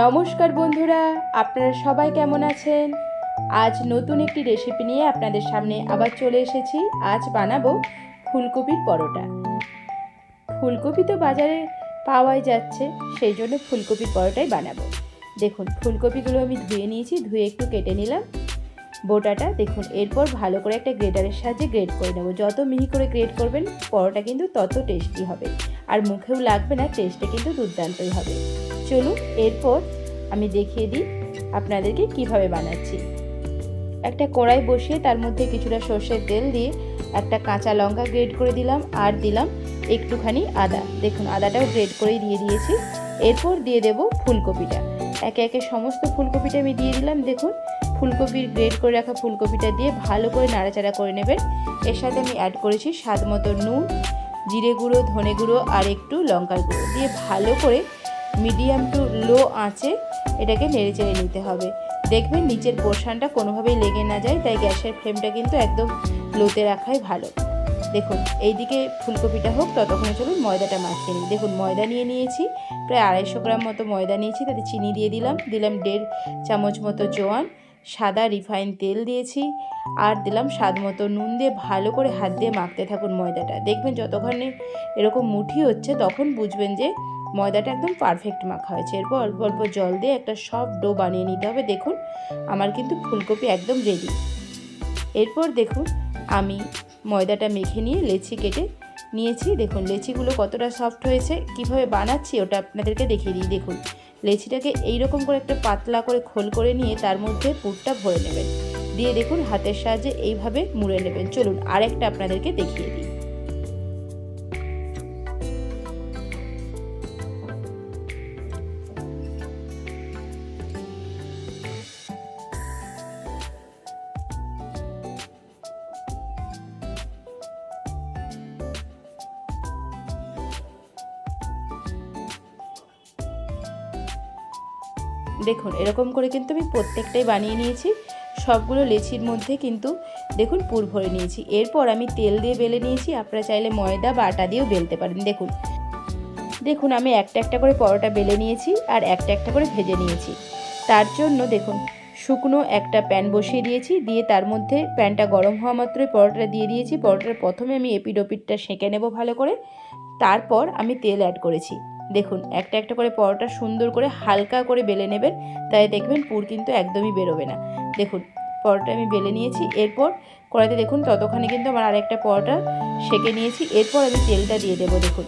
নমস্কার বন্ধুরা, আপনারা সবাই কেমন আছেন? আজ নতুন একটি রেসিপি নিয়ে আপনাদের সামনে আবার চলে এসেছি। আজ বানাবো ফুলকপির পরোটা। ফুলকপি তো বাজারে পাওয়াই যাচ্ছে, সেই জন্য ফুলকপির পরোটাই বানাবো। দেখুন, ফুলকপিগুলো আমি ধুয়ে নিয়েছি, ধুয়ে একটু কেটে নিলাম। বোটাটা দেখুন, এরপর ভালো করে একটা গ্রেটারের সাহায্যে গ্রেট করে নেব। যত মিহি করে গ্রেট করবেন, পরোটা কিন্তু তত টেস্টি হবে। আর মুখেও লাগবে না টেস্টে কিন্তু দুর্দান্তই হবে। চলুন, এরপর আমি দেখিয়ে দিই আপনাদেরকে কীভাবে বানাচ্ছি। একটা কড়াই বসিয়ে তার মধ্যে কিছুটা সর্ষের তেল দিয়ে একটা কাঁচা লঙ্কা গ্রেড করে দিলাম আর দিলাম একটুখানি আদা। দেখুন, আদাটাও গ্রেড করেই দিয়ে দিয়েছি। এরপর দিয়ে দেব ফুলকপিটা। একে একে সমস্ত ফুলকপিটা আমি দিয়ে দিলাম। দেখুন, ফুলকপির গ্রেড করে রাখা ফুলকপিটা দিয়ে ভালো করে নাড়াচাড়া করে নেবেন। এর সাথে আমি অ্যাড করেছি স্বাদ মতো নুন, জিরে গুঁড়ো, ধনে গুঁড়ো আর একটু লঙ্কার গুঁড়ো। দিয়ে ভালো করে মিডিয়াম টু লো আঁচে এটাকে নেড়ে চেড়ে নিতে হবে। দেখবেন নিচের পোর্শনটা কোনোভাবেই লেগে না যায়, তাই গ্যাসের ফ্লেমটা কিন্তু একদম লোতে রাখাই ভালো। দেখুন, এইদিকে ফুলকপিটা হোক, ততক্ষণে চলুন ময়দাটা মাখিয়ে নিই। দেখুন, ময়দা নিয়ে নিয়েছি, প্রায় আড়াইশো গ্রাম মতো ময়দা নিয়েছি, তাতে চিনি দিয়ে দিলাম। দিলাম দেড় চামচ মতো জোয়ান, সাদা রিফাইন তেল দিয়েছি, আর দিলাম স্বাদ মতো নুন দিয়ে ভালো করে হাত দিয়ে মাখতে থাকুন ময়দাটা। দেখবেন যতক্ষণে এরকম মুঠি হচ্ছে, তখন বুঝবেন যে ময়দাটা একদম পারফেক্ট মাখা হয়েছে। এরপর অল্প অল্প জল দিয়ে একটা সফট ডো বানিয়ে নিতে হবে। দেখুন, আমার কিন্তু ফুলকপি একদম রেডি এরপর দেখুন, আমি ময়দাটা মেখে নিয়ে লেচি কেটে নিয়েছি। দেখুন, লেচিগুলো কতটা সফট হয়েছে, কীভাবে বানাচ্ছি ওটা আপনাদেরকে দেখিয়ে দিই। দেখুন, লেচিটাকে এইরকম করে একটা পাতলা করে খোল করে নিয়ে তার মধ্যে পুরটা ভরে নেবেন। দিয়ে দেখুন, হাতের সাহায্যে এইভাবে মুড়ে নেবেন। চলুন, আরেকটা আপনাদেরকে দেখিয়ে দিই। দেখুন, এরকম করে কিন্তু আমি প্রত্যেকটাই বানিয়ে নিয়েছি। সবগুলো লেচির মধ্যে কিন্তু দেখুন পুর ভরে নিয়েছি। এরপর আমি তেল দিয়ে বেলে নিয়েছি। আপনারা চাইলে ময়দা বা আটা দিয়েও বেলতে পারেন। দেখুন দেখুন আমি একটা একটা করে পরোটা বেলে নিয়েছি আর একটা একটা করে ভেজে নিয়েছি। তার জন্য দেখুন, শুকনো একটা প্যান বসিয়ে দিয়েছি। দিয়ে তার মধ্যে প্যানটা গরম হওয়া মাত্রই পরোটা দিয়ে দিয়েছি। পরোটার প্রথমে আমি এপিডোপিটটা সেঁকে নেব ভালো করে। তারপর আমি তেল অ্যাড করেছি। দেখুন, একটা একটা করে পরোটা সুন্দর করে হালকা করে বেলে নেবেন, তাই দেখবেন পুর কিন্তু একদমই বেরোবে না। দেখুন, পরোটা আমি বেলে নিয়েছি, এরপর কড়াইতে দেখুন ততক্ষণে কিন্তু আমার আরেকটা পরোটা সেকে নিয়েছি, এরপর আমি তেলটা দিয়ে দেবো, দেখুন।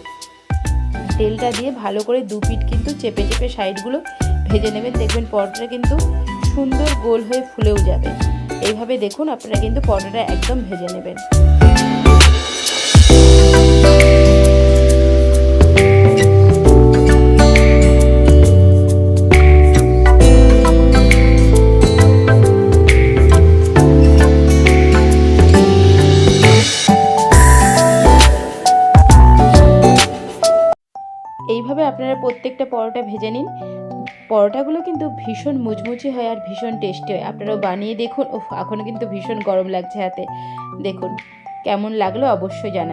তেলটা দিয়ে ভালো করে দু পিঠ কিন্তু চেপে চেপে সাইডগুলো ভেজে নেবেন, দেখবেন পরোটাটা কিন্তু সুন্দর গোল হয়ে ফুলেও যাবে। এইভাবে দেখুন আপনারা কিন্তু পরোটাটা একদম ভেজে নেবেন। এইভাবে আপনারা প্রত্যেকটা পরোটা ভেজে নিন। পরোটাগুলো কিন্তু ভীষণ মুচমুচে হয় আর ভীষণ টেস্টি হয়। আপনারাও বানিয়ে দেখুন। ও এখনও কিন্তু ভীষণ গরম লাগছে হাতে। দেখুন, কেমন লাগল অবশ্যই জানান